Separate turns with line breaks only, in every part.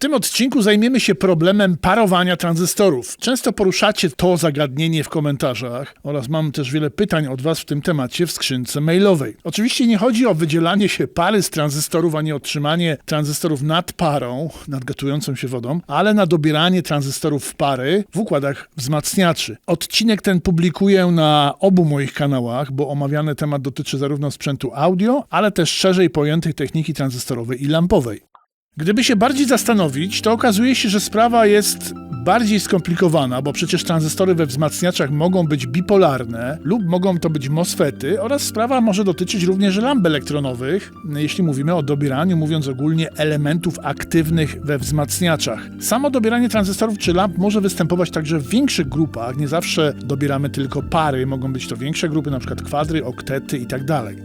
tym odcinku zajmiemy się problemem parowania tranzystorów. Często poruszacie to zagadnienie w komentarzach oraz mam też wiele pytań od Was w tym temacie w skrzynce mailowej. Oczywiście nie chodzi o wydzielanie się pary z tranzystorów, ani otrzymanie tranzystorów nad parą, nad gotującą się wodą, ale na dobieranie tranzystorów w pary w układach wzmacniaczy. Odcinek ten publikuję na obu moich kanałach, bo omawiany temat dotyczy zarówno sprzętu audio, ale też szerzej pojętej techniki tranzystorowej i lampowej. Gdyby się bardziej zastanowić, to okazuje się, że sprawa jest bardziej skomplikowana, bo przecież tranzystory we wzmacniaczach mogą być bipolarne lub mogą to być MOSFETy oraz sprawa może dotyczyć również lamp elektronowych, jeśli mówimy o dobieraniu, mówiąc ogólnie, elementów aktywnych we wzmacniaczach. Samo dobieranie tranzystorów czy lamp może występować także w większych grupach, nie zawsze dobieramy tylko pary, mogą być to większe grupy, przykład kwadry, oktety i tak.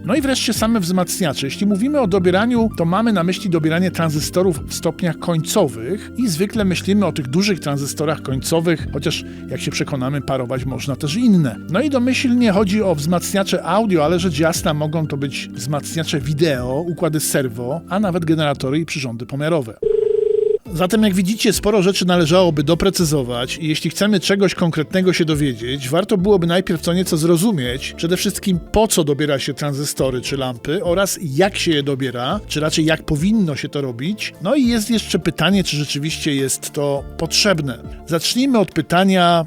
No i wreszcie same wzmacniacze. Jeśli mówimy o dobieraniu, to mamy na myśli dobieranie tranzystorów w stopniach końcowych i zwykle myślimy o tych dużych tranzystorach końcowych, chociaż jak się przekonamy, parować można też inne. No i domyślnie chodzi o wzmacniacze audio, ale rzecz jasna mogą to być wzmacniacze wideo, układy serwo, a nawet generatory i przyrządy pomiarowe. Zatem, jak widzicie, sporo rzeczy należałoby doprecyzować i jeśli chcemy czegoś konkretnego się dowiedzieć, warto byłoby najpierw co nieco zrozumieć, przede wszystkim po co dobiera się tranzystory czy lampy oraz jak się je dobiera, czy raczej jak powinno się to robić. No i jest jeszcze pytanie, czy rzeczywiście jest to potrzebne. Zacznijmy od pytania,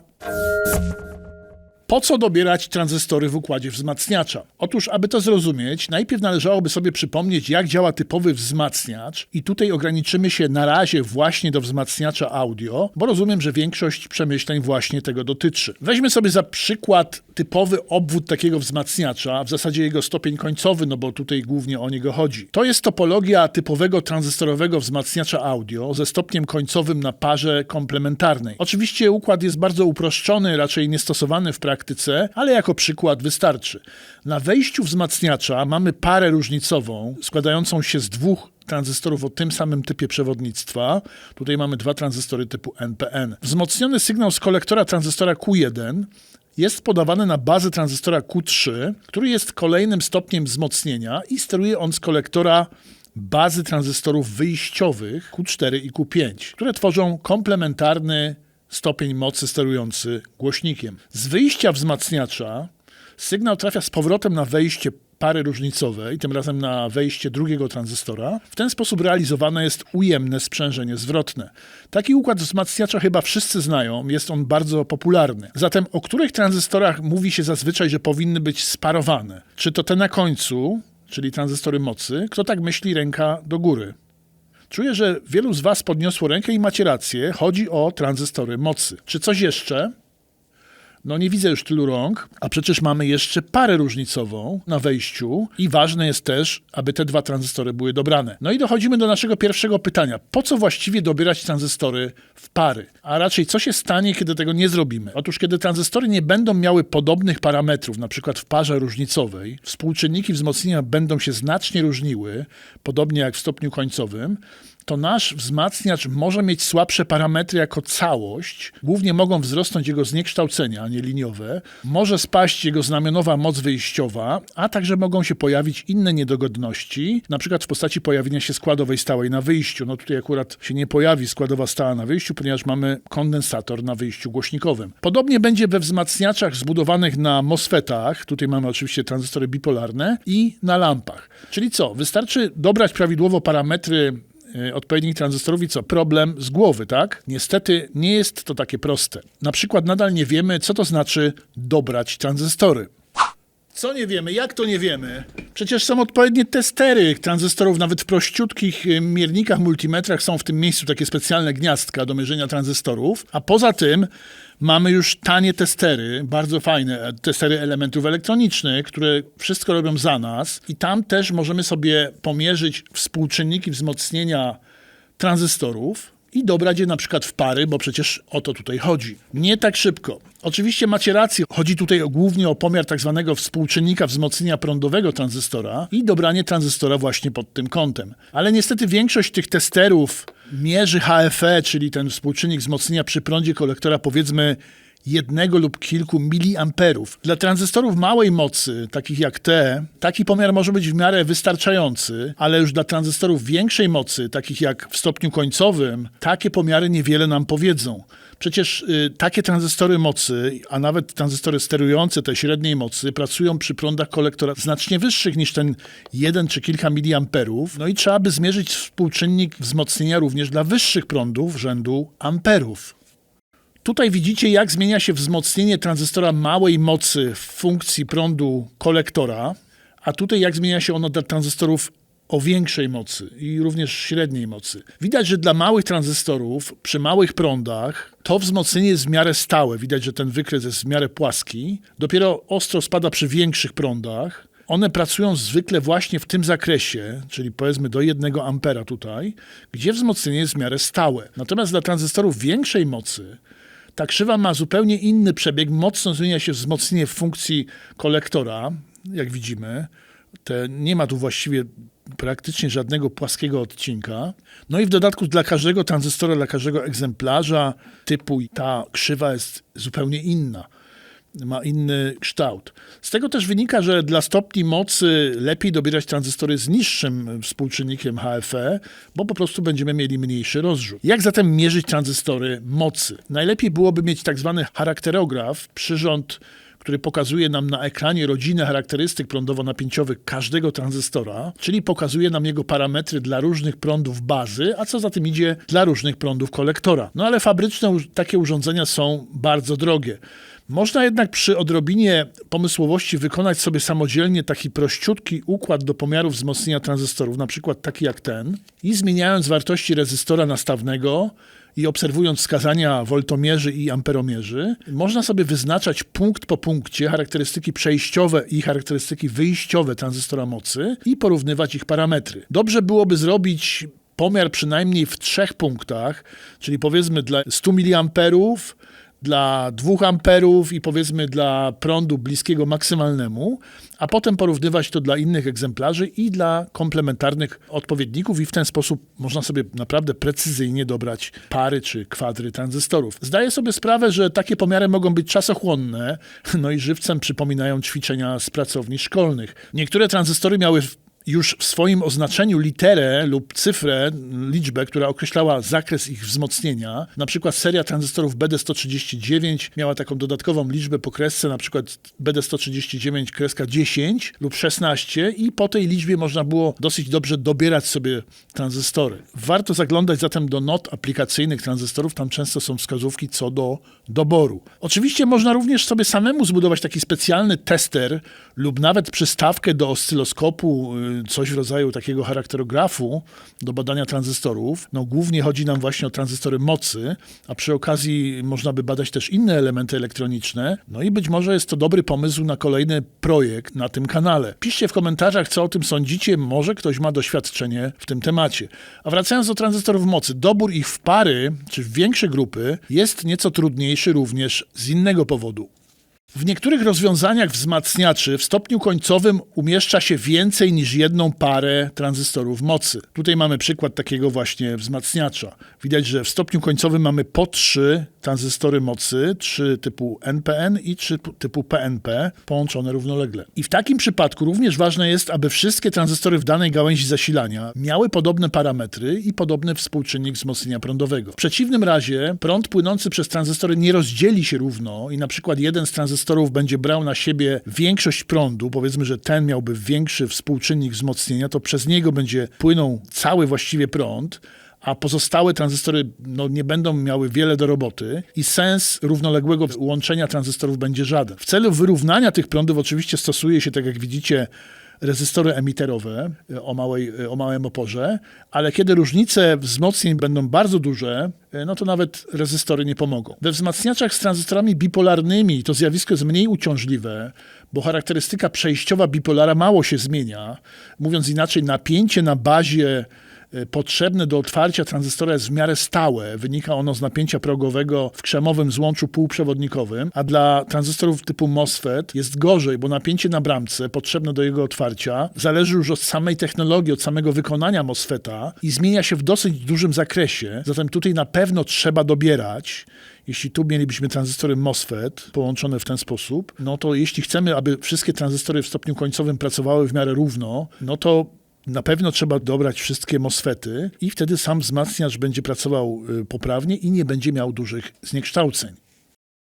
po co dobierać tranzystory w układzie wzmacniacza? Otóż, aby to zrozumieć, najpierw należałoby sobie przypomnieć, jak działa typowy wzmacniacz, i tutaj ograniczymy się na razie właśnie do wzmacniacza audio, bo rozumiem, że większość przemyśleń właśnie tego dotyczy. Weźmy sobie za przykład typowy obwód takiego wzmacniacza, w zasadzie jego stopień końcowy, no bo tutaj głównie o niego chodzi. To jest topologia typowego tranzystorowego wzmacniacza audio ze stopniem końcowym na parze komplementarnej. Oczywiście układ jest bardzo uproszczony, raczej niestosowany w praktyce, ale jako przykład wystarczy. Na wejściu wzmacniacza mamy parę różnicową składającą się z dwóch tranzystorów o tym samym typie przewodnictwa. Tutaj mamy dwa tranzystory typu NPN. Wzmocniony sygnał z kolektora tranzystora Q1 jest podawany na bazę tranzystora Q3, który jest kolejnym stopniem wzmocnienia i steruje on z kolektora bazy tranzystorów wyjściowych Q4 i Q5, które tworzą komplementarny stopień mocy sterujący głośnikiem. Z wyjścia wzmacniacza sygnał trafia z powrotem na wejście pary różnicowej, tym razem na wejście drugiego tranzystora. W ten sposób realizowane jest ujemne sprzężenie zwrotne. Taki układ wzmacniacza chyba wszyscy znają, jest on bardzo popularny. Zatem o których tranzystorach mówi się zazwyczaj, że powinny być sparowane? Czy to te na końcu, czyli tranzystory mocy? Kto tak myśli, ręka do góry. Czuję, że wielu z Was podniosło rękę i macie rację. Chodzi o tranzystory mocy. Czy coś jeszcze? No nie widzę już tylu rąk, a przecież mamy jeszcze parę różnicową na wejściu i ważne jest też, aby te dwa tranzystory były dobrane. No i dochodzimy do naszego pierwszego pytania. Po co właściwie dobierać tranzystory w pary? A raczej co się stanie, kiedy tego nie zrobimy? Otóż kiedy tranzystory nie będą miały podobnych parametrów, na przykład w parze różnicowej, współczynniki wzmocnienia będą się znacznie różniły, podobnie jak w stopniu końcowym, to nasz wzmacniacz może mieć słabsze parametry jako całość. Głównie mogą wzrosnąć jego zniekształcenia, a nie liniowe. Może spaść jego znamionowa moc wyjściowa, a także mogą się pojawić inne niedogodności, na przykład w postaci pojawienia się składowej stałej na wyjściu. No tutaj akurat się nie pojawi składowa stała na wyjściu, ponieważ mamy kondensator na wyjściu głośnikowym. Podobnie będzie we wzmacniaczach zbudowanych na MOSFETach, tutaj mamy oczywiście tranzystory bipolarne i na lampach. Czyli co? Wystarczy dobrać prawidłowo parametry odpowiednich tranzystorów i co? Problem z głowy, tak? Niestety nie jest to takie proste. Na przykład nadal nie wiemy, co to znaczy dobrać tranzystory. Co nie wiemy? Jak to nie wiemy? Przecież są odpowiednie testery tranzystorów, nawet w prościutkich y, miernikach, multimetrach są w tym miejscu takie specjalne gniazdka do mierzenia tranzystorów, a poza tym mamy już tanie testery, bardzo fajne testery elementów elektronicznych, które wszystko robią za nas i tam też możemy sobie pomierzyć współczynniki wzmocnienia tranzystorów i dobrać je na przykład w pary, bo przecież o to tutaj chodzi. Nie tak szybko. Oczywiście macie rację, chodzi tutaj głównie o pomiar tak zwanego współczynnika wzmocnienia prądowego tranzystora i dobranie tranzystora właśnie pod tym kątem. Ale niestety większość tych testerów mierzy HFE, czyli ten współczynnik wzmocnienia przy prądzie kolektora powiedzmy jednego lub kilku miliamperów. Dla tranzystorów małej mocy, takich jak te, taki pomiar może być w miarę wystarczający, ale już dla tranzystorów większej mocy, takich jak w stopniu końcowym, takie pomiary niewiele nam powiedzą. Przecież y, takie tranzystory mocy, a nawet tranzystory sterujące tej średniej mocy, pracują przy prądach kolektora znacznie wyższych niż ten jeden czy kilka miliamperów. No i trzeba by zmierzyć współczynnik wzmocnienia również dla wyższych prądów rzędu amperów. Tutaj widzicie, jak zmienia się wzmocnienie tranzystora małej mocy w funkcji prądu kolektora, a tutaj jak zmienia się ono dla tranzystorów o większej mocy i również średniej mocy. Widać, że dla małych tranzystorów przy małych prądach to wzmocnienie jest w miarę stałe. Widać, że ten wykres jest w miarę płaski. Dopiero ostro spada przy większych prądach. One pracują zwykle właśnie w tym zakresie, czyli powiedzmy do 1 ampera tutaj, gdzie wzmocnienie jest w miarę stałe. Natomiast dla tranzystorów większej mocy ta krzywa ma zupełnie inny przebieg. Mocno zmienia się wzmocnienie funkcji kolektora, jak widzimy. Te, nie ma tu właściwie praktycznie żadnego płaskiego odcinka. No i w dodatku dla każdego tranzystora, dla każdego egzemplarza typu ta krzywa jest zupełnie inna. Ma inny kształt. Z tego też wynika, że dla stopni mocy lepiej dobierać tranzystory z niższym współczynnikiem HFE, bo po prostu będziemy mieli mniejszy rozrzut. Jak zatem mierzyć tranzystory mocy? Najlepiej byłoby mieć tak zwany charakterograf, przyrząd który pokazuje nam na ekranie rodzinę charakterystyk prądowo-napięciowych każdego tranzystora, czyli pokazuje nam jego parametry dla różnych prądów bazy, a co za tym idzie dla różnych prądów kolektora. No ale fabryczne takie urządzenia są bardzo drogie. Można jednak przy odrobinie pomysłowości wykonać sobie samodzielnie taki prościutki układ do pomiaru wzmocnienia tranzystorów, na przykład taki jak ten, i zmieniając wartości rezystora nastawnego, i obserwując wskazania woltomierzy i amperomierzy, można sobie wyznaczać punkt po punkcie charakterystyki przejściowe i charakterystyki wyjściowe tranzystora mocy i porównywać ich parametry. Dobrze byłoby zrobić pomiar przynajmniej w trzech punktach, czyli powiedzmy dla 100 mA dla 2 amperów i powiedzmy dla prądu bliskiego maksymalnemu, a potem porównywać to dla innych egzemplarzy i dla komplementarnych odpowiedników i w ten sposób można sobie naprawdę precyzyjnie dobrać pary czy kwadry tranzystorów. Zdaję sobie sprawę, że takie pomiary mogą być czasochłonne, no i żywcem przypominają ćwiczenia z pracowni szkolnych. Niektóre tranzystory miały już w swoim oznaczeniu literę lub cyfrę, liczbę, która określała zakres ich wzmocnienia. Na przykład seria tranzystorów BD139 miała taką dodatkową liczbę po kresce, na przykład BD139 kreska 10 lub 16 i po tej liczbie można było dosyć dobrze dobierać sobie tranzystory. Warto zaglądać zatem do not aplikacyjnych tranzystorów, tam często są wskazówki co do doboru. Oczywiście można również sobie samemu zbudować taki specjalny tester lub nawet przystawkę do oscyloskopu, y, coś w rodzaju takiego charakterografu do badania tranzystorów. No, głównie chodzi nam właśnie o tranzystory mocy, a przy okazji można by badać też inne elementy elektroniczne. No i być może jest to dobry pomysł na kolejny projekt na tym kanale. Piszcie w komentarzach, co o tym sądzicie. Może ktoś ma doświadczenie w tym temacie. A wracając do tranzystorów mocy, dobór ich w pary czy w większe grupy jest nieco trudniejszy również z innego powodu. W niektórych rozwiązaniach wzmacniaczy w stopniu końcowym umieszcza się więcej niż jedną parę tranzystorów mocy. Tutaj mamy przykład takiego właśnie wzmacniacza. Widać, że w stopniu końcowym mamy po trzy tranzystory mocy, trzy typu NPN i trzy typu PNP połączone równolegle. I w takim przypadku również ważne jest, aby wszystkie tranzystory w danej gałęzi zasilania miały podobne parametry i podobny współczynnik wzmocnienia prądowego. W przeciwnym razie prąd płynący przez tranzystory nie rozdzieli się równo i na przykład jeden z tranzystorów tranzystorów będzie brał na siebie większość prądu, powiedzmy, że ten miałby większy współczynnik wzmocnienia, to przez niego będzie płynął cały właściwie prąd, a pozostałe tranzystory no, nie będą miały wiele do roboty i sens równoległego łączenia tranzystorów będzie żaden. W celu wyrównania tych prądów oczywiście stosuje się, tak jak widzicie, rezystory emiterowe e, o, małej, e, o małym oporze, ale kiedy różnice wzmocnień będą bardzo duże, e, no to nawet rezystory nie pomogą. We wzmacniaczach z tranzystorami bipolarnymi to zjawisko jest mniej uciążliwe, bo charakterystyka przejściowa bipolara mało się zmienia. Mówiąc inaczej, napięcie na bazie potrzebne do otwarcia tranzystora jest w miarę stałe. Wynika ono z napięcia progowego w krzemowym złączu półprzewodnikowym, a dla tranzystorów typu MOSFET jest gorzej, bo napięcie na bramce potrzebne do jego otwarcia zależy już od samej technologii, od samego wykonania MOSFETA i zmienia się w dosyć dużym zakresie. Zatem tutaj na pewno trzeba dobierać jeśli tu mielibyśmy tranzystory MOSFET połączone w ten sposób, no to jeśli chcemy, aby wszystkie tranzystory w stopniu końcowym pracowały w miarę równo, no to na pewno trzeba dobrać wszystkie MOSFETy i wtedy sam wzmacniacz będzie pracował y, poprawnie i nie będzie miał dużych zniekształceń.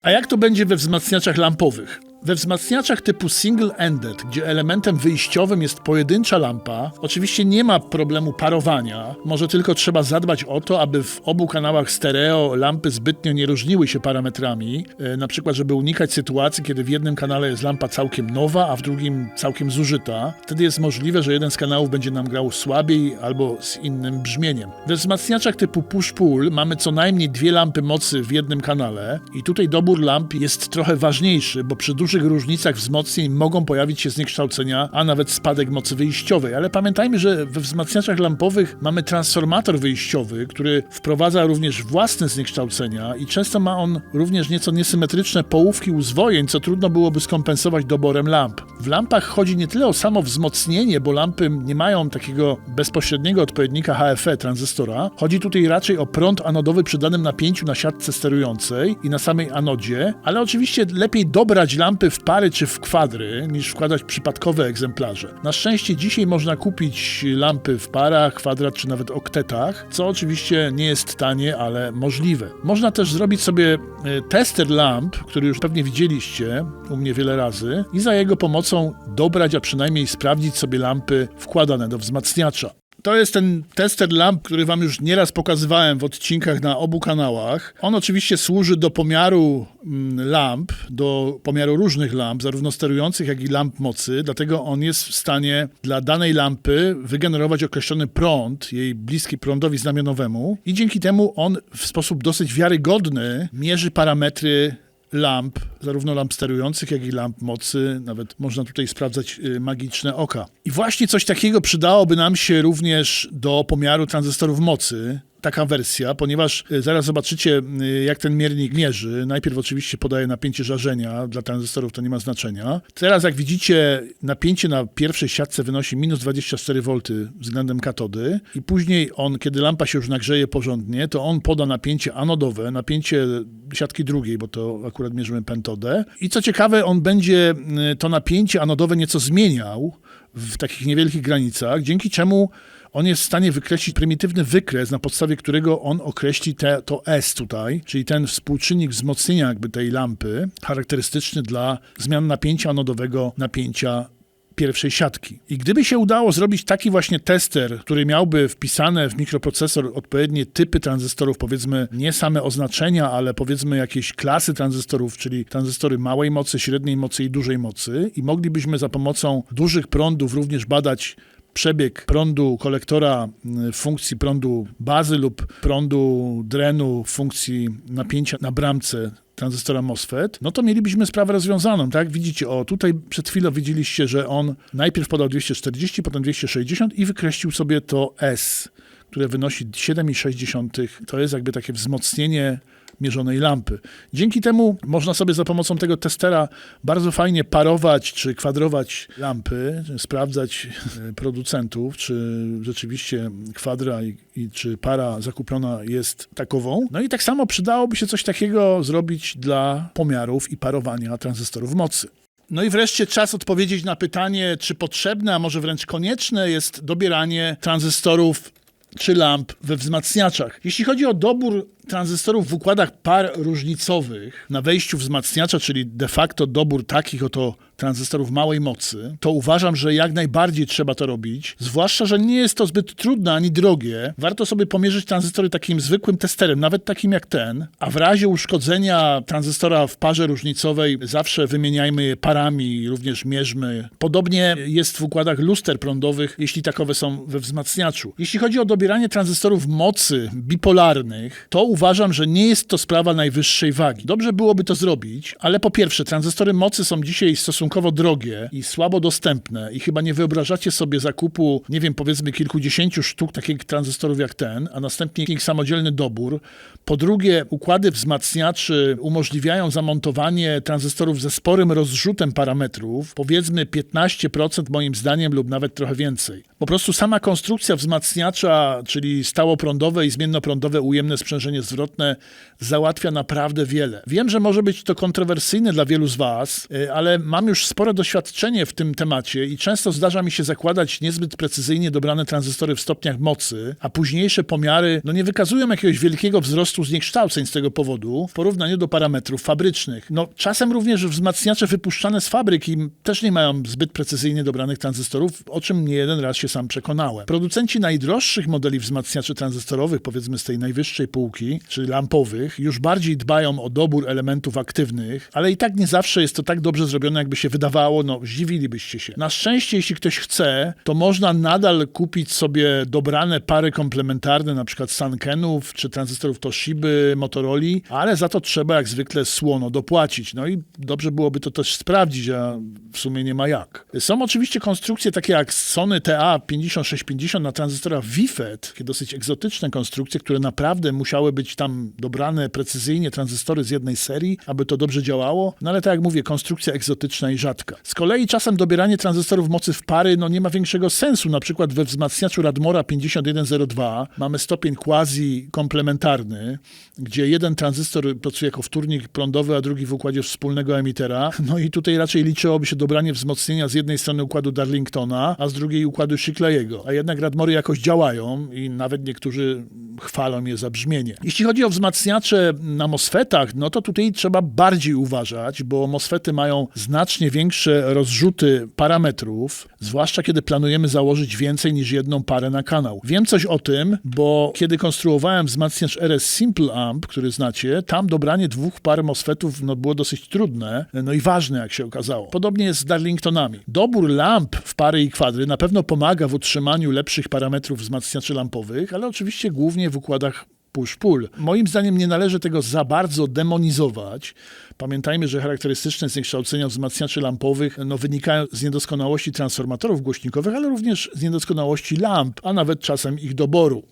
A jak to będzie we wzmacniaczach lampowych? We wzmacniaczach typu single-ended, gdzie elementem wyjściowym jest pojedyncza lampa, oczywiście nie ma problemu parowania, może tylko trzeba zadbać o to, aby w obu kanałach stereo lampy zbytnio nie różniły się parametrami, e, na przykład żeby unikać sytuacji, kiedy w jednym kanale jest lampa całkiem nowa, a w drugim całkiem zużyta. Wtedy jest możliwe, że jeden z kanałów będzie nam grał słabiej albo z innym brzmieniem. We wzmacniaczach typu push-pull mamy co najmniej dwie lampy mocy w jednym kanale i tutaj dobór lamp jest trochę ważniejszy, bo przy dużych różnicach wzmocnień mogą pojawić się zniekształcenia, a nawet spadek mocy wyjściowej. Ale pamiętajmy, że we wzmacniaczach lampowych mamy transformator wyjściowy, który wprowadza również własne zniekształcenia i często ma on również nieco niesymetryczne połówki uzwojeń, co trudno byłoby skompensować doborem lamp. W lampach chodzi nie tyle o samo wzmocnienie, bo lampy nie mają takiego bezpośredniego odpowiednika HFE tranzystora. Chodzi tutaj raczej o prąd anodowy przy danym napięciu na siatce sterującej i na samej anodzie, ale oczywiście lepiej dobrać lampy w pary czy w kwadry, niż wkładać przypadkowe egzemplarze. Na szczęście dzisiaj można kupić lampy w parach, kwadrat czy nawet oktetach, co oczywiście nie jest tanie, ale możliwe. Można też zrobić sobie e, tester lamp, który już pewnie widzieliście u mnie wiele razy i za jego pomocą dobrać, a przynajmniej sprawdzić sobie lampy wkładane do wzmacniacza. To jest ten tester lamp, który Wam już nieraz pokazywałem w odcinkach na obu kanałach. On oczywiście służy do pomiaru mm, lamp, do pomiaru różnych lamp, zarówno sterujących, jak i lamp mocy. Dlatego on jest w stanie dla danej lampy wygenerować określony prąd, jej bliski prądowi znamionowemu, i dzięki temu on w sposób dosyć wiarygodny mierzy parametry lamp, zarówno lamp sterujących, jak i lamp mocy. Nawet można tutaj sprawdzać y, magiczne oka. I właśnie coś takiego przydałoby nam się również do pomiaru tranzystorów mocy taka wersja, ponieważ y, zaraz zobaczycie, y, jak ten miernik mierzy. Najpierw oczywiście podaje napięcie żarzenia, dla tranzystorów to nie ma znaczenia. Teraz, jak widzicie, napięcie na pierwszej siatce wynosi minus 24 V względem katody i później on, kiedy lampa się już nagrzeje porządnie, to on poda napięcie anodowe, napięcie siatki drugiej, bo to akurat mierzymy pentodę. I co ciekawe, on będzie y, to napięcie anodowe nieco zmieniał w takich niewielkich granicach, dzięki czemu on jest w stanie wykreślić prymitywny wykres, na podstawie którego on określi te, to S tutaj, czyli ten współczynnik wzmocnienia jakby tej lampy, charakterystyczny dla zmian napięcia anodowego, napięcia pierwszej siatki. I gdyby się udało zrobić taki właśnie tester, który miałby wpisane w mikroprocesor odpowiednie typy tranzystorów, powiedzmy nie same oznaczenia, ale powiedzmy jakieś klasy tranzystorów, czyli tranzystory małej mocy, średniej mocy i dużej mocy, i moglibyśmy za pomocą dużych prądów również badać przebieg prądu kolektora w funkcji prądu bazy lub prądu drenu w funkcji napięcia na bramce tranzystora MOSFET, no to mielibyśmy sprawę rozwiązaną, tak? Widzicie, o tutaj przed chwilą widzieliście, że on najpierw podał 240, potem 260 i wykreślił sobie to S, które wynosi 7,6. To jest jakby takie wzmocnienie mierzonej lampy. Dzięki temu można sobie za pomocą tego testera bardzo fajnie parować czy kwadrować lampy, sprawdzać e, producentów, czy rzeczywiście kwadra i, i czy para zakupiona jest takową. No i tak samo przydałoby się coś takiego zrobić dla pomiarów i parowania tranzystorów mocy. No i wreszcie czas odpowiedzieć na pytanie, czy potrzebne, a może wręcz konieczne jest dobieranie tranzystorów czy lamp we wzmacniaczach. Jeśli chodzi o dobór tranzystorów w układach par różnicowych na wejściu wzmacniacza, czyli de facto dobór takich oto tranzystorów małej mocy, to uważam, że jak najbardziej trzeba to robić. Zwłaszcza, że nie jest to zbyt trudne ani drogie. Warto sobie pomierzyć tranzystory takim zwykłym testerem, nawet takim jak ten, a w razie uszkodzenia tranzystora w parze różnicowej zawsze wymieniajmy je parami, również mierzmy. Podobnie jest w układach luster prądowych, jeśli takowe są we wzmacniaczu. Jeśli chodzi o dobieranie tranzystorów mocy bipolarnych, to uważam, że nie jest to sprawa najwyższej wagi. Dobrze byłoby to zrobić, ale po pierwsze, tranzystory mocy są dzisiaj stosunkowo drogie i słabo dostępne i chyba nie wyobrażacie sobie zakupu, nie wiem, powiedzmy kilkudziesięciu sztuk takich tranzystorów jak ten, a następnie ich samodzielny dobór. Po drugie, układy wzmacniaczy umożliwiają zamontowanie tranzystorów ze sporym rozrzutem parametrów, powiedzmy 15% moim zdaniem lub nawet trochę więcej. Po prostu sama konstrukcja wzmacniacza, czyli stałoprądowe i zmiennoprądowe ujemne sprzężenie zwrotne załatwia naprawdę wiele. Wiem, że może być to kontrowersyjne dla wielu z Was, y, ale mam już spore doświadczenie w tym temacie i często zdarza mi się zakładać niezbyt precyzyjnie dobrane tranzystory w stopniach mocy, a późniejsze pomiary no, nie wykazują jakiegoś wielkiego wzrostu zniekształceń z tego powodu w porównaniu do parametrów fabrycznych. No, czasem również wzmacniacze wypuszczane z fabryki też nie mają zbyt precyzyjnie dobranych tranzystorów, o czym nie jeden raz się sam przekonałem. Producenci najdroższych modeli wzmacniaczy tranzystorowych, powiedzmy z tej najwyższej półki, czyli lampowych, już bardziej dbają o dobór elementów aktywnych, ale i tak nie zawsze jest to tak dobrze zrobione, jakby się wydawało, no zdziwilibyście się. Na szczęście, jeśli ktoś chce, to można nadal kupić sobie dobrane pary komplementarne, na przykład Sankenów czy tranzystorów Toshiby, Motorola, ale za to trzeba jak zwykle słono dopłacić. No i dobrze byłoby to też sprawdzić, a w sumie nie ma jak. Są oczywiście konstrukcje takie jak Sony TA5650 na tranzystorach VFET, takie dosyć egzotyczne konstrukcje, które naprawdę musiały być tam dobrane precyzyjnie tranzystory z jednej serii, aby to dobrze działało. No ale tak jak mówię, konstrukcja egzotyczna i rzadka. Z kolei czasem dobieranie tranzystorów mocy w pary no nie ma większego sensu. Na przykład we wzmacniaczu Radmora 5102 mamy stopień quasi komplementarny, gdzie jeden tranzystor pracuje jako wtórnik prądowy, a drugi w układzie wspólnego emitera. No i tutaj raczej liczyłoby się dobranie wzmocnienia z jednej strony układu Darlingtona, a z drugiej układu Shickley'ego. A jednak Radmory jakoś działają i nawet niektórzy chwalą je za brzmienie. Jeśli chodzi o wzmacniacze na MOSFETach, no to tutaj trzeba bardziej uważać, bo MOSFETy mają znacznie większe rozrzuty parametrów, zwłaszcza kiedy planujemy założyć więcej niż jedną parę na kanał. Wiem coś o tym, bo kiedy konstruowałem wzmacniacz RS Simple Amp, który znacie, tam dobranie dwóch par MOSFETów no, było dosyć trudne, no i ważne, jak się okazało. Podobnie jest z Darlingtonami. Dobór lamp w pary i kwadry na pewno pomaga w utrzymaniu lepszych parametrów wzmacniaczy lampowych, ale oczywiście głównie w układach push-pull. Moim zdaniem nie należy tego za bardzo demonizować. Pamiętajmy, że charakterystyczne zniekształcenia wzmacniaczy lampowych no, wynikają z niedoskonałości transformatorów głośnikowych, ale również z niedoskonałości lamp, a nawet czasem ich doboru.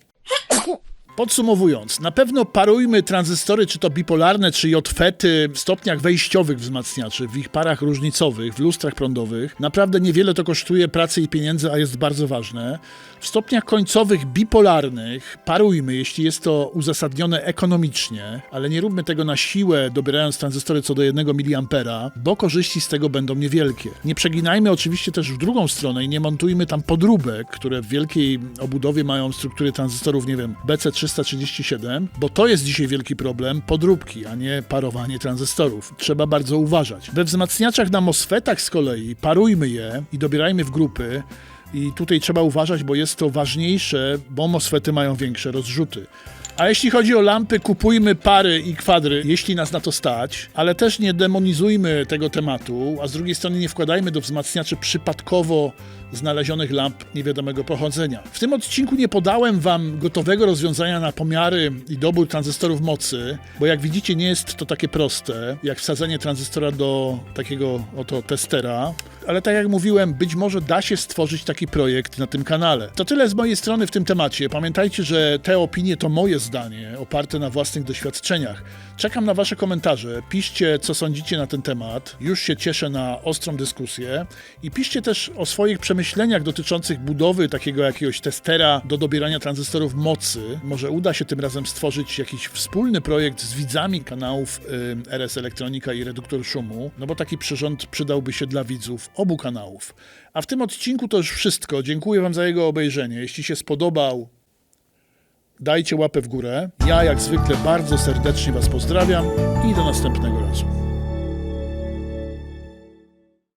Podsumowując, na pewno parujmy tranzystory, czy to bipolarne, czy JFETy w stopniach wejściowych wzmacniaczy, w ich parach różnicowych, w lustrach prądowych. Naprawdę niewiele to kosztuje pracy i pieniędzy, a jest bardzo ważne. W stopniach końcowych bipolarnych parujmy, jeśli jest to uzasadnione ekonomicznie, ale nie róbmy tego na siłę, dobierając tranzystory co do 1 mA, bo korzyści z tego będą niewielkie. Nie przeginajmy oczywiście też w drugą stronę i nie montujmy tam podróbek, które w wielkiej obudowie mają struktury tranzystorów, nie wiem, BC337, bo to jest dzisiaj wielki problem, podróbki, a nie parowanie tranzystorów. Trzeba bardzo uważać. We wzmacniaczach na MOSFETach z kolei parujmy je i dobierajmy w grupy, i tutaj trzeba uważać, bo jest to ważniejsze, bo MOSFETy mają większe rozrzuty. A jeśli chodzi o lampy, kupujmy pary i kwadry, jeśli nas na to stać, ale też nie demonizujmy tego tematu, a z drugiej strony nie wkładajmy do wzmacniaczy przypadkowo znalezionych lamp niewiadomego pochodzenia. W tym odcinku nie podałem Wam gotowego rozwiązania na pomiary i dobór tranzystorów mocy, bo jak widzicie nie jest to takie proste, jak wsadzenie tranzystora do takiego oto testera, ale tak jak mówiłem, być może da się stworzyć taki projekt na tym kanale. To tyle z mojej strony w tym temacie. Pamiętajcie, że te opinie to moje zdanie, oparte na własnych doświadczeniach. Czekam na Wasze komentarze. Piszcie, co sądzicie na ten temat. Już się cieszę na ostrą dyskusję. I piszcie też o swoich przemyśleniach dotyczących budowy takiego jakiegoś testera do dobierania tranzystorów mocy. Może uda się tym razem stworzyć jakiś wspólny projekt z widzami kanałów y, RS Elektronika i Reduktor Szumu, no bo taki przyrząd przydałby się dla widzów obu kanałów. A w tym odcinku to już wszystko. Dziękuję Wam za jego obejrzenie. Jeśli się spodobał, dajcie łapę w górę. Ja jak zwykle bardzo serdecznie Was pozdrawiam i do następnego razu.